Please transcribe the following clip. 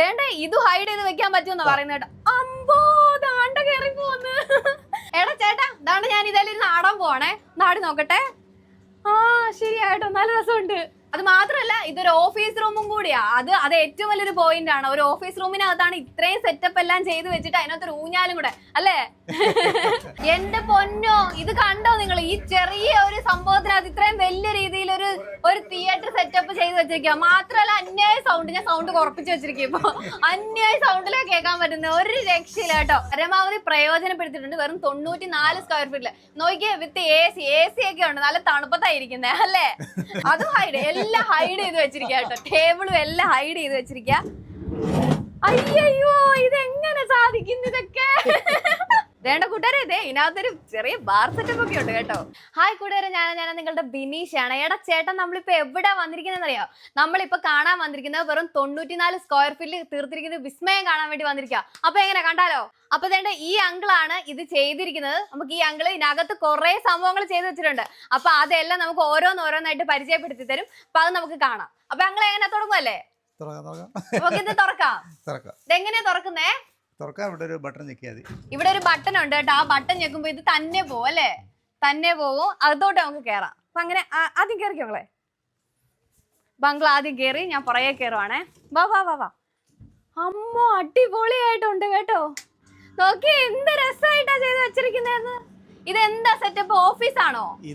ദേണ്ട ഇത് ഹൈഡ് ചെയ്ത് വെക്കാൻ പറ്റുമെന്ന് പറയുന്നത് കേട്ടോ. അമ്പോ ദാണ്ട കേറി പോന്ന്. എടാ ചേട്ടാ ദാണ്ട ഞാൻ ഇതെല്ലാം നാടാൻ പോവാണേ. നാട് നോക്കട്ടെ. ആ ശരിയായിട്ടോ നല്ല രസമുണ്ട്. അത് മാത്രമല്ല ഇതൊരു ഓഫീസ് റൂമും കൂടിയാ. അത് അത് ഏറ്റവും വലിയൊരു പോയിന്റ് ആണ്. ഒരു ഓഫീസ് റൂമിനകത്താണ് ഇത്രയും സെറ്റപ്പ് എല്ലാം ചെയ്തു വെച്ചിട്ട് അതിനകത്ത് ഊഞ്ഞാലും കൂടെ അല്ലേ? എന്റെ പൊന്നോ ഇത് കണ്ടോ നിങ്ങൾ? ഈ ചെറിയ ഒരു സംഭവത്തിനകത്ത് ഇത്രയും വലിയ രീതിയിൽ ഒരു ഒരു തിയേറ്റർ സെറ്റപ്പ് ചെയ്ത് വെച്ചിരിക്കുക മാത്രമല്ല അന്യായ സൗണ്ട് ഞാൻ സൗണ്ട് കുറപ്പിച്ച് വെച്ചിരിക്കും ഇപ്പൊ. അന്യായ സൗണ്ടിലൊക്കെ കേൾക്കാൻ പറ്റുന്ന. ഒരു രക്ഷയില്ല കേട്ടോ. പരമാവധി പ്രയോജനപ്പെടുത്തിയിട്ടുണ്ട്. വെറും തൊണ്ണൂറ്റി നാല് സ്ക്വയർ ഫീറ്റിൽ നോക്കിയേ with A C A C ഒക്കെ ഉണ്ട്. നല്ല തണുപ്പത്തായിരിക്കുന്നേ അല്ലേ? അതും ഹൈഡ് എല്ലാം ഹൈഡ് ചെയ്ത് വെച്ചിരിക്കുക കേട്ടോ. ടേബിളും എല്ലാം ഹൈഡ് ചെയ്ത് വെച്ചിരിക്കുക വേണ്ട കൂട്ടുകാരെ ഇതേ ഇതിനകത്തൊരു ചെറിയ ബാർ സെറ്റപ്പ് ഒക്കെ ഉണ്ട് കേട്ടോ. ഹായ് കൂട്ടുകാരെ ഞാൻ ഞാൻ നിങ്ങളുടെ ബിനീഷാണ്. എടാ ചേട്ടൻ നമ്മളിപ്പോ എവിടെ വന്നിരിക്കുന്നത് അറിയോ നമ്മളിപ്പോ കാണാൻ വന്നിരിക്കുന്നത് വെറും തൊണ്ണൂറ്റിനാല് സ്ക്വയർ ഫീറ്റിൽ തീർത്തിരിക്കുന്ന വിസ്മയം കാണാൻ വേണ്ടി വന്നിരിക്കുക അപ്പൊ എങ്ങനെ കണ്ടാലോ? അപ്പൊ വേണ്ട ഈ അങ്കിളാണ് ഇത് ചെയ്തിരിക്കുന്നത്. നമുക്ക് ഈ അങ്കിൾ ഇതിനകത്ത് കുറെ സംഭവങ്ങൾ ചെയ്തു വെച്ചിട്ടുണ്ട്. അപ്പൊ അതെല്ലാം നമുക്ക് ഓരോന്നോരോന്നായിട്ട് പരിചയപ്പെടുത്തി തരും. അപ്പൊ അത് നമുക്ക് കാണാം. അപ്പൊ അങ്കിൾ എങ്ങനെ തുടങ്ങുമല്ലേ തുറക്കാം. തുറക്കാം. ഇത് തുറക്കാം ഇതെങ്ങനെയാ തുറക്കുന്നേ? തുറക്കാം ഇവിടെ ഒരു ബട്ടൺ ഞെക്കിയാൽ മതി. ഇവിടെ ഒരു ബട്ടൺ ഉണ്ട് കേട്ടോ. ആ ബട്ടൺ ഞെക്കുമ്പോ ഇത് തന്നെ പോവും അല്ലേ? തന്നെ പോവും. അതോട്ട് നമുക്ക് കേറാം. അപ്പൊ അങ്ങനെ ആദ്യം കയറിക്കോ നിങ്ങളെ ബംഗ്ല ആദ്യം കയറി ഞാൻ പുറകെ കയറുവാണേ വാ വാ വാ വാ. അമ്മ അടിപൊളിയായിട്ടുണ്ട് കേട്ടോ. നോക്കി എന്ത് രസമായിട്ടാ ചെയ്ത് വെച്ചിരിക്കുന്നതെന്ന്. എന്താ സെറ്റപ്പ് ഓഫീസാണോ?